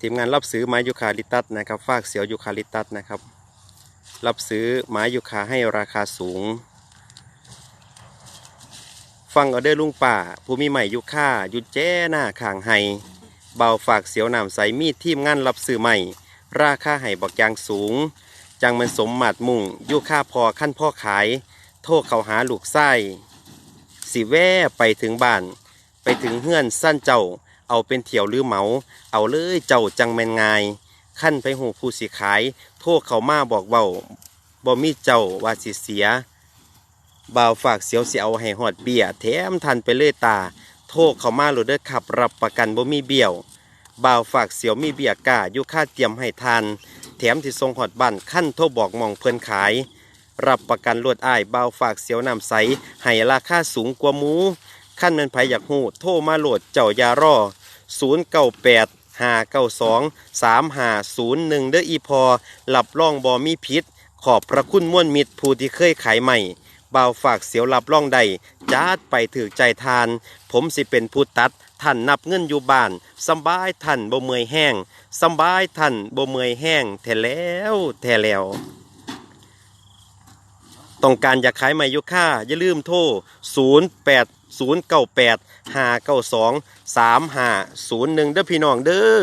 ทีมงานรับซื้อไม้ยูคาลิตัสนะครับฟากเสียวยูคาลิตัสนะครับ รับซื้อไม้ยูคาให้ราคาสูง ฟังเอาเด้อลุงป่าผู้มีใหม่ยูคาหยุดแจ้หน้าข่างไห้เบาฝากเสียวหน้ำใสมีดทีมงานรับซื้อใหม่ ราคาไห้บักยางสูง จังมันสมมาดมุ่งยูคาพอขั้นพ่อขาย โทษเขาหาลูกไส้สิแว่ไปถึงบ้าน ไปถึงเฮือนสั้นเจ้า เอาเป็นเถี่ยวหรือเหมา เอาเลยเจ้าจังแมนงายขั้นไปหูผู้สิขาย โทษเขามาบอกเบาบ่มีเจ้าว่าสิเสียบ่าวฝากเสียวเสิเอาให้หอดเบี้ยแถมทันไปเลยตา โทษเขามาหลดเด้อขับรับประกันบ่มีเบี้ยวบ่าวฝากเสียวมีเบี้ยก้าอยู่ค่าเตรียมให้ทาน แถมที่ทรงหอดบ้านขั้นโทรบอกมองเพิ่นขาย รับประกันลวดอ้ายบ่าวฝากเสียวนำใสให้ราคาสูงกว่าหมูขั้นเป็นไผอยากหูโทรมาโหลดเจ้ายารอ 098 592 3501 เด้ออีพอหลับร่องบอมีพิษ ขอบพระคุณม่วนมิตรผู้ที่เคยขายใหม่บ่าวฝากเสียวหลับร่องใดจัดไปถือใจทาน ผมสิเป็นผู้ตัดท่านนับเงินอยู่บ้านสบายท่านบ่เมื่อยแห้งสบายท่านบ่เมื่อยแห้งแท้แล้วแท้แล้ว ต้องการอยากขายไม้ยุค่าอย่าลืมโทร 0 8 0 9 8 5 9 2 3 5 0 1เด้อพี่น้องเด้อ